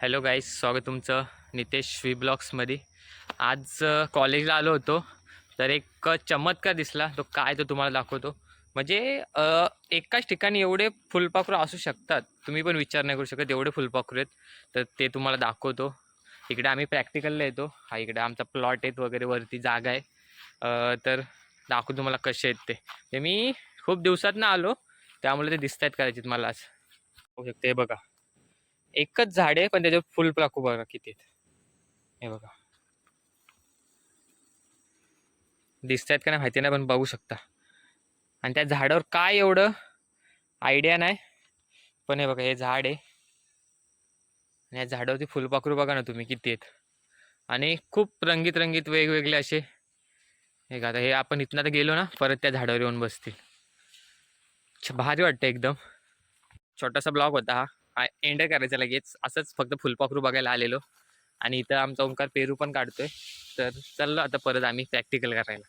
Hello guys स्वागत तुमचं नितेश श्री ब्लॉग्समध्ये. आज कॉलेजला आलो होतो तर एक चमत्कार दिसला तो काय तो तुम्हाला दाखवतो. म्हणजे एकाच ठिकाणी एवढे फुलपाखरू असू शकतात तुम्ही पण विचार नाही करू शकत एवढे फुलपाखरू आहेत तर ते तुम्हाला दाखवतो. इकडे आम्ही प्रॅक्टिकलला येतो. हा इकडे आमचा प्लॉट आहेत वगैरे वरती जागा आहे. तर दाखवतो तुम्हाला कसे आहेत ते. ते मी खूप दिवसात ना आलो त्यामुळे ते दिसत आहेत कदाचित मला आज. होऊ शकते हे बघा. एकच झाड आहे पण त्याच्यावर फुल पाखू बघा किती हे बघा. दिसत आहेत का नाही माहिती नाही पण बघू शकता. आणि त्या झाडावर काय एवढं आयडिया नाही. पण हे बघा हे झाड आहे. आणि या झाडावरती फुलपाखरू बघा ना तुम्ही किती आहेत. आणि खूप रंगीत रंगीत वेगवेगळे असे. हे का आता हे आपण इथनं तर गेलो ना परत त्या झाडावर येऊन बसतील. भारी वाटतं एकदम. छोटासा ब्लॉग होता हा. एंड करायचं लगेच. असंच फक्त फुलपाखरू बघायला आलेलो. आणि इथं आमचा ओंकार पेरू पण काढतोय. तर चाललो आता परत आम्ही प्रॅक्टिकल करायला.